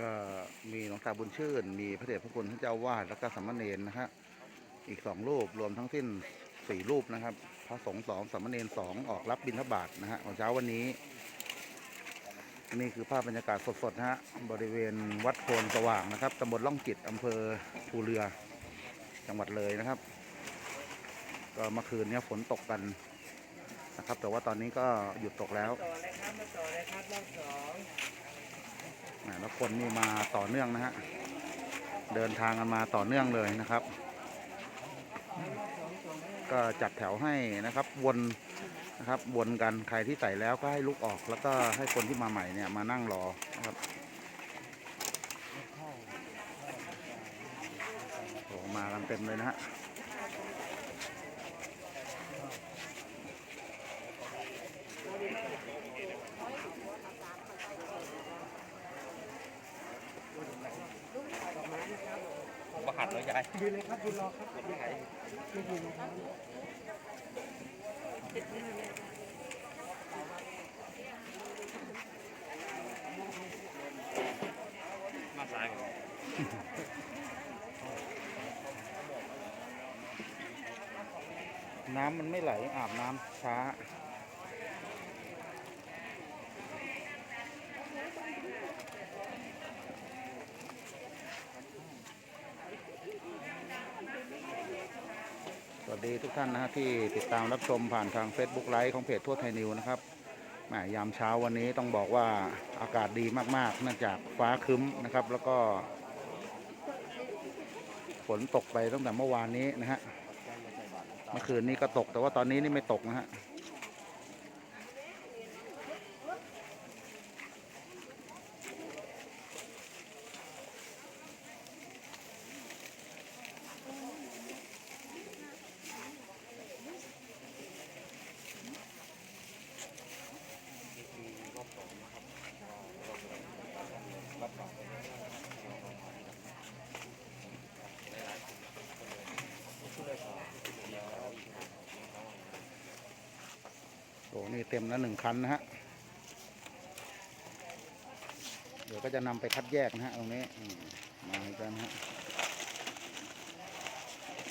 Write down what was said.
ก็มีหลวงตาบุญชื่น มีพระเดชพระคุณท่านเจ้าวาดแล้วก็สามเณรนะฮะอีกสองรูปรวมทั้งสิ้นสี่รูปนะครับ พระสงฆ์สองสามเณรสองออกรับบิณฑบาตนะฮะของเช้าวันนี้ นี่คือภาพบรรยากาศสดๆนะฮะบริเวณวัดโพนสว่างนะครับตำบลล่องจิตอำเภอภูเรือจังหวัดเลยนะครับ ก็เมื่อคืนเนี้ฝนตกกันนะครับ แต่ว่าตอนนี้ก็หยุดตกแล้วต่อเลยครับมาต่อเลยครับรอบสอง แล้วคนนี่มาต่อเนื่องนะฮะ เดินทางกันมาต่อเนื่องเลยนะครับ ก็จัดแถวให้นะครับวนนะครับวนกันใครที่ใส่แล้วก็ให้ลุกออก แล้วก็ให้คนที่มาใหม่เนี่ยมานั่งรอนะครับโอ้มากันเต็มเลยนะฮะ หัดเลยยายยืนเลยครับยืนรอครับไม่ยืนนครับมาซ้ายก่อนน้ำมันไม่ไหลอาบน้ำช้า วัสดีทุกท่านนะฮะที่ติดตามรับชมผ่านทาง Facebook ไลฟ์ของเพจทั่วไทยนิวนะครับแหมยามเช้าวันนี้ต้องบอกว่าอากาศดีมากๆเนื่องจากฟ้าครึ้มนะครับ แล้วก็ ฝนตกไปตั้งแต่เมื่อวานนี้นะฮะเมื่อคืนนี้ก็ตกแต่ว่าตอนนี้นี่ไม่ตกนะฮะ อ้นี่เต็มแล้วหนึ่งคันนะฮะ เดี๋ยวก็จะนำไปคัดแยกนะฮะตรงนี้มมาอีกแล้วนฮะ